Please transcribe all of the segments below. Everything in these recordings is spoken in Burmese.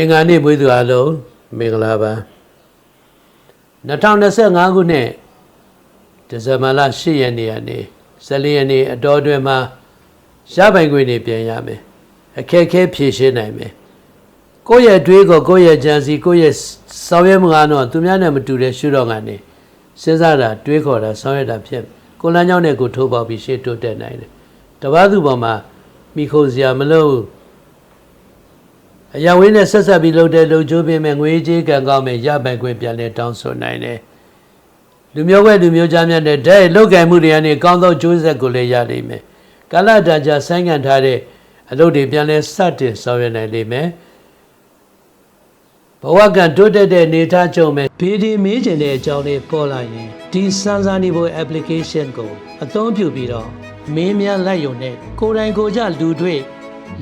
အင်္ဂါနေ့မွေးသူအလုံးမင်္ဂလာပါ2025ခုနှစ်ဒီဇင်ဘာလ10ရက်နေ့ကနေ14ရက်နေ့အတော်အတွင်းမှာရပိုင်ခွင့်နေပြန်ရမယ်အခက်အခဲဖြေရှင်းနိုင်မယ်ကိုယ့်ရဲ့အတွေးကိုကိုယ့်ရဲ့ကြံစီကိုယ့်ရဲ့ဆောင်ရွက်မှုအားတော့သူများနဲ့မတူတဲ့ရှုတော့ကနေစဉ်းစားတာတွေးခေါ်တာဆောင်ရွက်တာဖြစ်ကိုယ်လမ်းကြောင်းနဲ့ကိုယ်ထိုးပေါက်ပြီးရှေ့တိုးတက်နိုင်တယ်တပားသူပေါ်မှာမိခိုစရာမလိုဘူး အရာဝင်းနဲ့ဆက်ဆက်ပြီးလုပ်တဲ့လုံချိုးပေးမဲ့ငွေကြေးကံကောင်းမဲ့ရပိုင်ခွင့်ပြန်လဲတောင်းဆိုနိုင်တယ်။လူမျိုးဝဲလူမျိုးကြားများတဲ့တဲ့လောက်ကင်မှုတွေကနေကောင်းသောကျိုးဆက်ကိုလည်းရလိမ့်မယ်။ကာလတန်ကြာဆိုင်းငံ့ထားတဲ့အလုပ်တွေပြန်လဲစတင်ဆောင်ရွက်နိုင်လိမ့်မယ်။ဘဝကတိုးတက်တဲ့နေသားကြုံမဲ့ဗီဒီမေးကျင်တဲ့အကြောင်းလေးပေါ်လာရင်ဒီစမ်းစာနေဖို့ application ကိုအသုံးပြုပြီးတော့မင်းများလိုက်ရုံနဲ့ကိုယ်တိုင်ကိုယ်ကြလူတွေ့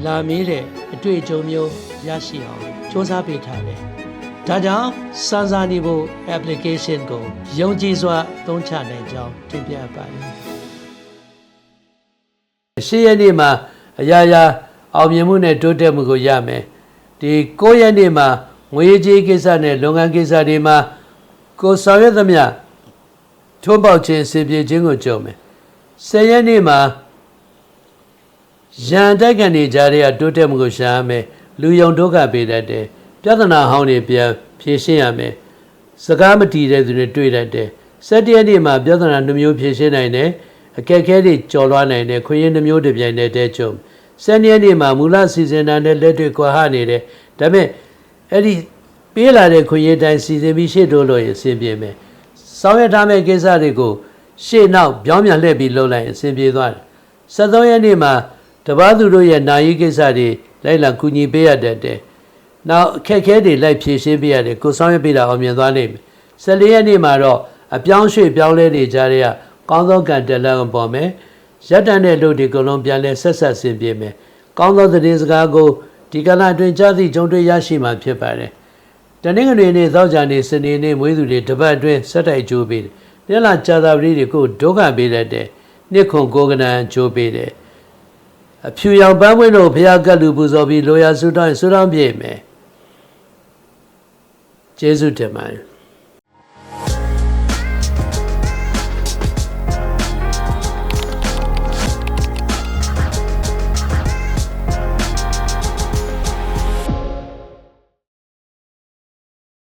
လာမေးတဲ့အတွေ့အကြုံမျိုးရရှိအောင်စ조사ပေးထားတယ်။ဒါကြောင့်စမ်းစာနေဖို့ application ကိုယုံကြည်စွာသုံးချနိုင်ကြောင်းတင်ပြပါတယ်။ရှေ့ရက်နေ့မှာအရာရာအောင်မြင်မှုနဲ့တိုးတက်မှုကိုရမယ်။ဒီ9ရက်နေ့မှာငွေကြေးကိစ္စနဲ့လုပ်ငန်းကိစ္စတွေမှာကိုယ်ဆောင်ရွက်သမျှထွန်းပေါက်ခြင်းအစီပြေခြင်းကိုကြုံမယ်။10ရက်နေ့မှာ ရန်တိုက်ကန်နေကြတဲ့တိုးတက်မှုကိုရှာရမယ်လူယုံဒုက္ခပေးတတ်တယ်ပြဿနာဟောင်းတွေပြန်ဖြေရှင်းရမယ်စကားမတီးတဲ့သူတွေတွေ့တတ်တယ်စက်တရက်နေ့မှာပြဿနာနှမျိုးဖြေရှင်းနိုင်တယ်အခက်အခဲတွေကျော်လွှားနိုင်တယ်ခွင့်ရနှမျိုးတစ်ပြိုင်တည်းတည်းချုံစက်ရက်နေ့မှာမူလစီစဉ်တာနဲ့လက်တွေ့ကွာဟနေတယ်ဒါပေမဲ့အဲ့ဒီပေးလာတဲ့ခွင့်ရတိုင်းစီစဉ်ပြီးရှေ့တိုးလို့ရအဆင်ပြေမယ်ဆောင်ရွက်ထားမယ့်ကိစ္စတွေကိုရှေ့နောက်ပြောင်းပြန်လှည့်ပြီးလုပ်လိုက်ရင်အဆင်ပြေသွားတယ်73ရက်နေ့မှာ တပားသူတို့ရဲ့နာယီကိစ္စတွေလိုက်လာကူညီပေးရတတ်တယ်။နောက်အခက်အခဲတွေလိုက်ဖြေရှင်းပေးရတယ်ကိုဆောင်ရွက်ပေးတာအောင်မြင်သွားနိုင်မယ်။14ရက်နေ့မှာတော့အပြောင်းရွှေ့ပြောင်းလဲနေကြတဲ့ကကောင်းသောကံတက်လန်းပေါ်မယ်။ရက်တန်တဲ့လူဒီကလုံးပြန်လဲဆက်ဆက်ဆင်ပြေမယ်။ကောင်းသောသတင်းစကားကိုဒီကလာတွင်ကြားသိကြုံတွေ့ရရှိမှာဖြစ်ပါတယ်။တနင်္ဂနွေနေ့သောကြာနေ့စနေနေ့မွေးသူတွေတပတ်အတွင်းဆက်တိုက်ကြိုးပေးတယ်။နေ့လာကြာသာပတိတွေကိုဒုက္ခပေးတတ်တယ်။နှစ်ခွန်ကိုကနန်ကြိုးပေးတယ်။ အဖြူရောင်ပန်းပွင့်တို့ဘုရားကတ်လူပူဇော်ပြီးလိုရာဆုတောင်းဆုတောင်းပြည့်မယ်ကျေးဇူးတင်ပါတယ်